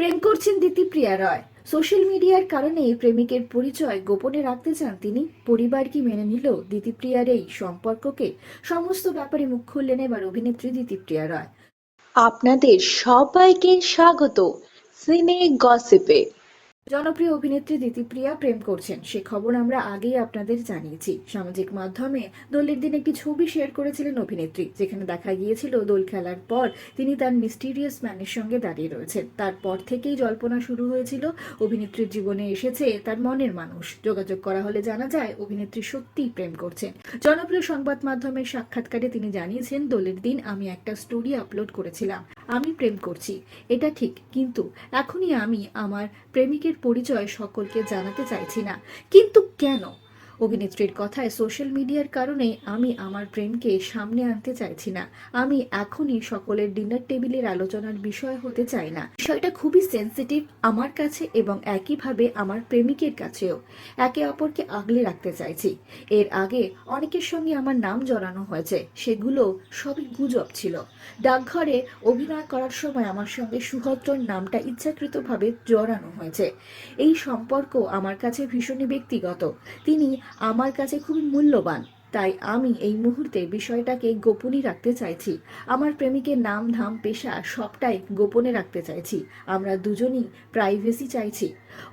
প্রেম করছেন দিতিপ্রিয়া রয়। সোশ্যাল মিডিয়ার কারণে প্রেমিকের পরিচয় গোপনে রাখতে চান তিনি। পরিবার কি মেনে নিল দিতিপ্রিয়ার এই সম্পর্ককে? সমস্ত ব্যাপারে মুখ খুললেন এবার অভিনেত্রী দিতিপ্রিয়া রয়। আপনাদের সবাইকে স্বাগত। সিনে গসিপে। জনপ্রিয় অভিনেত্রী দিতিপ্রিয়া প্রেম করছেন। সে খবর আমরা আগেই আপনাদের জানিয়েছি। সামাজিক মাধ্যমে দোলের দিন একটি ছবি শেয়ার করেছিলেন অভিনেত্রী, যেখানে দেখা গিয়েছিল দোল খেলার পর তিনি তার মিস্টিরিয়াস ম্যানের সঙ্গে দাঁড়িয়ে রয়েছেন। তারপর থেকেই জল্পনা শুরু হয়েছিল, অভিনেত্রীর জীবনে এসেছে তার মনের মানুষ। যোগাযোগ করা হলে জানা যায়, অভিনেত্রী সত্যিই প্রেম করছেন। জনপ্রিয় সংবাদ মাধ্যমের সাক্ষাৎকারে তিনি জানিয়েছেন, দোলের দিন আমি একটা স্টোরি আপলোড করেছিলাম। আমি প্রেম করছি। এটা ঠিক, কিন্তু এখনই আমি আমার প্রেমিকের পরিচয় সকলকে জানাতে চাইছি না। কিন্তু কেন? অভিনেত্রীর কথায় সোশ্যাল মিডিয়ার কারণে আমি আমার প্রেমকে সামনে আনতে চাইছি না। আমি এখনই সকলের ডিনার টেবিলের আলোচনার বিষয় হতে চাই না। বিষয়টা খুবই সেন্সিটিভ আমার কাছে এবং একইভাবে আমার প্রেমিকের কাছেও। একে অপরকে আগলে রাখতে চাইছি। এর আগে অনেকের সঙ্গে আমার নাম জড়ানো হয়েছে, সেগুলো সবই গুজব ছিল। ডাকঘরে অভিনয় করার সময় আমার সঙ্গে সুভদ্রর নামটা ইচ্ছাকৃতভাবে জড়ানো হয়েছে। এই সম্পর্ক আমার কাছে ভীষণই ব্যক্তিগত। তিনি আমার কাছে খুবই মূল্যবান, তাই আমি এই মুহূর্তে বিষয়টাকে গোপনই রাখতে চাইছি। আমার প্রেমিকের নাম, ধাম, পেশা সবটাই গোপনে রাখতে চাইছি। আমরা দুজনই প্রাইভেসি চাইছি।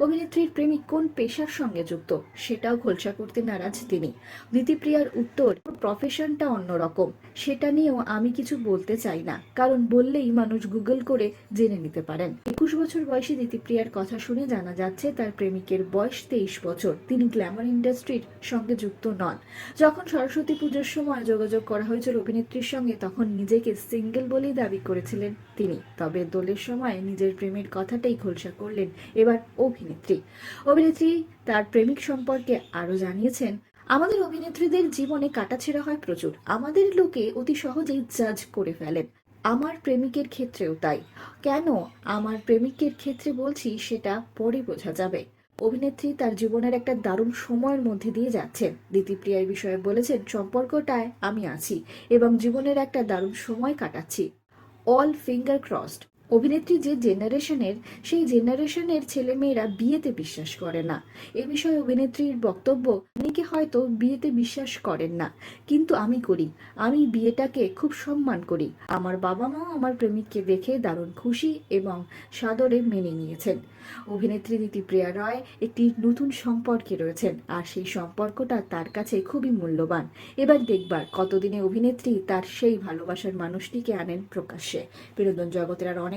অভিনেত্রীর প্রেমিক কোন পেশার সঙ্গে যুক্ত, সেটাও খোলসা করতে নারাজ তিনি। দিতিপ্রিয়ার উত্তর প্রফেশনটা অন্যরকম সেটা নিয়েও আমি কিছু বলতে চাই না, কারণ বললেই মানুষ গুগল করে জেনে নিতে পারেন। একুশ বছর বয়সী দিতিপ্রিয়ার কথা শুনে জানা যাচ্ছে, তার প্রেমিকের বয়স তেইশ বছর। তিনি গ্ল্যামার ইন্ডাস্ট্রির সঙ্গে যুক্ত নন। যখন সরস্বতী পুজোর সময় যোগাযোগ করা হয়েছিল অভিনেত্রীর সঙ্গে, তখন নিজেকে সিঙ্গেল বলেই দাবি করেছিলেন তিনি। তবে দোলের সময় নিজের প্রেমের কথাটাই খোলসা করলেন এবার অভিনেত্রী। অভিনেত্রী তার প্রেমিক সম্পর্কে আরও জানিয়েছেন, আমাদের অভিনেত্রীদের জীবনে কাটাছেড়া হয় প্রচুর। আমাদের লোকে অতি সহজেই জাজ করে ফেলেন। আমার প্রেমিকের ক্ষেত্রেও তাই। কেন আমার প্রেমিকের ক্ষেত্রে বলছি সেটা পরে বোঝা যাবে। অভিনেত্রী তার জীবনের একটা দারুণ সময়ের মধ্যে দিয়ে যাচ্ছেন। দিতিপ্রিয়ার বিষয়ে বলেছেন, সম্পর্কটায় আমি আছি এবং জীবনের একটা দারুণ সময় কাটাচ্ছি। অল ফিঙ্গার ক্রসড অভিনেত্রী যে জেনারেশনের, সেই জেনারেশনের ছেলেমেয়েরা বিয়েতে বিশ্বাস করে না। এ বিষয়ে অভিনেত্রীর বক্তব্য, অনেকে হয়তো বিয়েতে বিশ্বাস করেন না। কিন্তু আমি করি। আমি বিয়েটাকে খুব সম্মান করি। আমার বাবা মাও আমার প্রেমিককে দেখে দারুণ খুশি এবং সাদরে মেনে নিয়েছেন। অভিনেত্রী দিতিপ্রিয়া রয় একটি নতুন সম্পর্কে রয়েছেন আর সেই সম্পর্কটা তার কাছে খুবই মূল্যবান। এবার দেখবার কতদিনে অভিনেত্রী তার সেই ভালোবাসার মানুষটিকে আনেন প্রকাশ্যে। বিনোদন জগতের আর